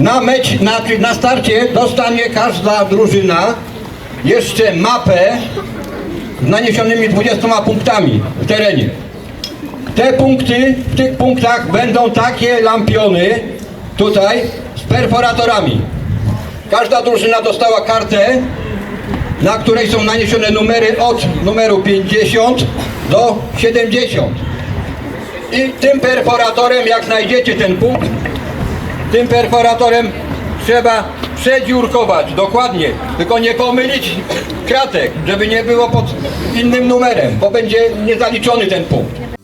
Na mecz, na, na starcie dostanie każda drużyna jeszcze mapę z naniesionymi 20 punktami w terenie. Te punkty, w tych punktach będą takie lampiony tutaj z perforatorami. Każda drużyna dostała kartę, na której są naniesione numery od numeru 50 do 70. I tym perforatorem, jak znajdziecie ten punkt, tym perforatorem trzeba przedziurkować, dokładnie, tylko nie pomylić kratek, żeby nie było pod innym numerem, bo będzie niezaliczony ten punkt.